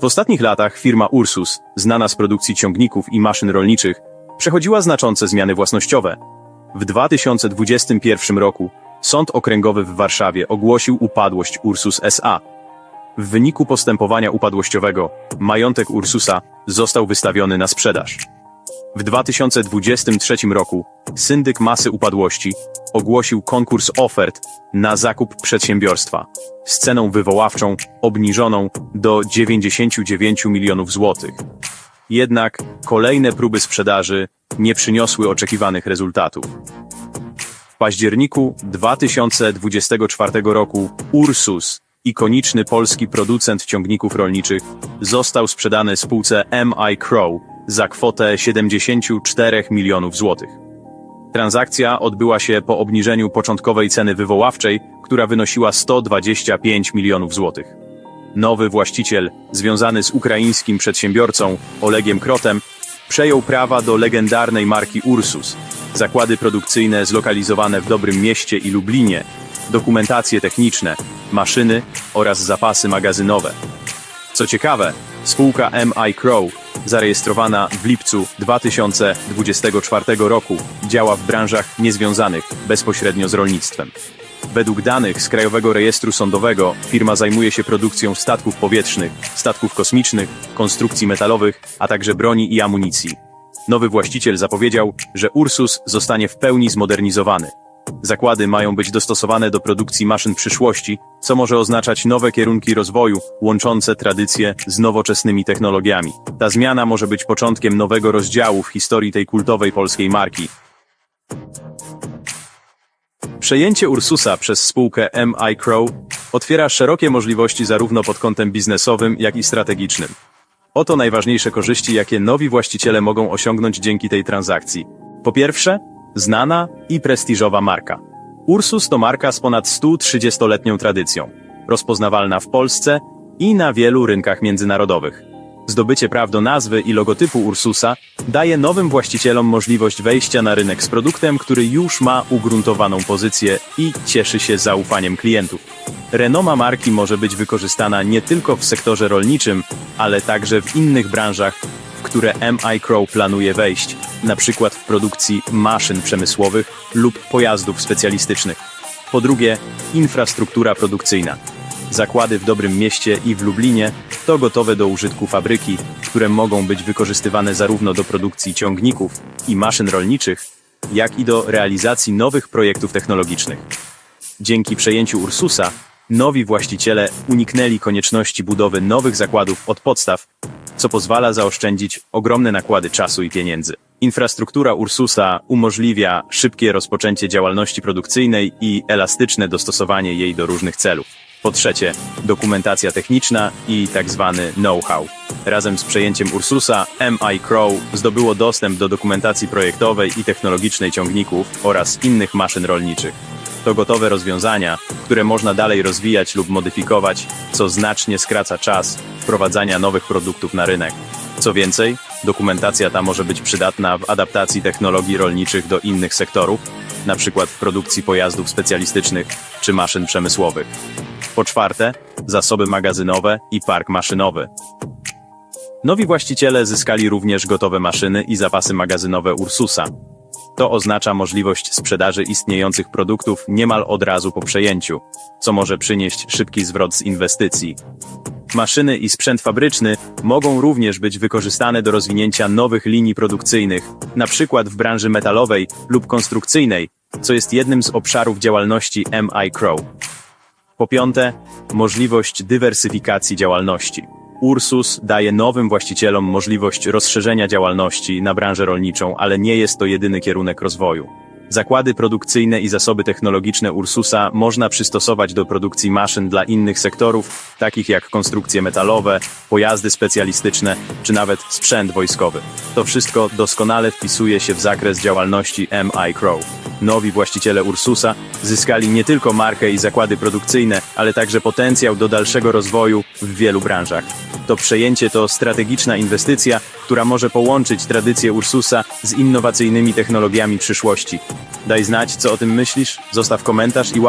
W ostatnich latach firma Ursus, znana z produkcji ciągników i maszyn rolniczych, przechodziła znaczące zmiany własnościowe. W 2021 roku Sąd Okręgowy w Warszawie ogłosił upadłość Ursus SA. W wyniku postępowania upadłościowego majątek Ursusa został wystawiony na sprzedaż. W 2023 roku syndyk masy upadłości ogłosił konkurs ofert na zakup przedsiębiorstwa z ceną wywoławczą obniżoną do 99 milionów złotych. Jednak kolejne próby sprzedaży nie przyniosły oczekiwanych rezultatów. W październiku 2024 roku Ursus, ikoniczny polski producent ciągników rolniczych, został sprzedany spółce MI Crow za kwotę 74 milionów złotych. Transakcja odbyła się po obniżeniu początkowej ceny wywoławczej, która wynosiła 125 milionów złotych. Nowy właściciel, związany z ukraińskim przedsiębiorcą Olegiem Krotem, przejął prawa do legendarnej marki Ursus, zakłady produkcyjne zlokalizowane w Dobrym Mieście i Lublinie, dokumentacje techniczne, maszyny oraz zapasy magazynowe. Co ciekawe, spółka MI Crow, zarejestrowana w lipcu 2024 roku, działa w branżach niezwiązanych bezpośrednio z rolnictwem. Według danych z Krajowego Rejestru Sądowego firma zajmuje się produkcją statków powietrznych, statków kosmicznych, konstrukcji metalowych, a także broni i amunicji. Nowy właściciel zapowiedział, że Ursus zostanie w pełni zmodernizowany. Zakłady mają być dostosowane do produkcji maszyn przyszłości, co może oznaczać nowe kierunki rozwoju, łączące tradycje z nowoczesnymi technologiami. Ta zmiana może być początkiem nowego rozdziału w historii tej kultowej polskiej marki. Przejęcie Ursusa przez spółkę MI Crow otwiera szerokie możliwości zarówno pod kątem biznesowym, jak i strategicznym. Oto najważniejsze korzyści, jakie nowi właściciele mogą osiągnąć dzięki tej transakcji. Po pierwsze, znana i prestiżowa marka. Ursus to marka z ponad 130-letnią tradycją, rozpoznawalna w Polsce i na wielu rynkach międzynarodowych. Zdobycie praw do nazwy i logotypu Ursusa daje nowym właścicielom możliwość wejścia na rynek z produktem, który już ma ugruntowaną pozycję i cieszy się zaufaniem klientów. Renoma marki może być wykorzystana nie tylko w sektorze rolniczym, ale także w innych branżach, w które MI Crow planuje wejść, przykład w produkcji maszyn przemysłowych lub pojazdów specjalistycznych. Po drugie, infrastruktura produkcyjna. Zakłady w Dobrym Mieście i w Lublinie to gotowe do użytku fabryki, które mogą być wykorzystywane zarówno do produkcji ciągników i maszyn rolniczych, jak i do realizacji nowych projektów technologicznych. Dzięki przejęciu Ursusa, nowi właściciele uniknęli konieczności budowy nowych zakładów od podstaw, co pozwala zaoszczędzić ogromne nakłady czasu i pieniędzy. Infrastruktura Ursusa umożliwia szybkie rozpoczęcie działalności produkcyjnej i elastyczne dostosowanie jej do różnych celów. Po trzecie, dokumentacja techniczna i tak zwany know-how. Razem z przejęciem Ursusa, MI Crow zdobyło dostęp do dokumentacji projektowej i technologicznej ciągników oraz innych maszyn rolniczych. To gotowe rozwiązania, które można dalej rozwijać lub modyfikować, co znacznie skraca czas wprowadzania nowych produktów na rynek. Co więcej, dokumentacja ta może być przydatna w adaptacji technologii rolniczych do innych sektorów, np. w produkcji pojazdów specjalistycznych czy maszyn przemysłowych. Po czwarte, zasoby magazynowe i park maszynowy. Nowi właściciele zyskali również gotowe maszyny i zapasy magazynowe Ursusa. To oznacza możliwość sprzedaży istniejących produktów niemal od razu po przejęciu, co może przynieść szybki zwrot z inwestycji. Maszyny i sprzęt fabryczny mogą również być wykorzystane do rozwinięcia nowych linii produkcyjnych, np. w branży metalowej lub konstrukcyjnej, co jest jednym z obszarów działalności MI Crow. Po piąte, możliwość dywersyfikacji działalności. Ursus daje nowym właścicielom możliwość rozszerzenia działalności na branżę rolniczą, ale nie jest to jedyny kierunek rozwoju. Zakłady produkcyjne i zasoby technologiczne Ursusa można przystosować do produkcji maszyn dla innych sektorów, takich jak konstrukcje metalowe, pojazdy specjalistyczne czy nawet sprzęt wojskowy. To wszystko doskonale wpisuje się w zakres działalności MI Crow. Nowi właściciele Ursusa zyskali nie tylko markę i zakłady produkcyjne, ale także potencjał do dalszego rozwoju w wielu branżach. To przejęcie to strategiczna inwestycja, która może połączyć tradycję Ursusa z innowacyjnymi technologiami przyszłości. Daj znać, co o tym myślisz, zostaw komentarz i łapkę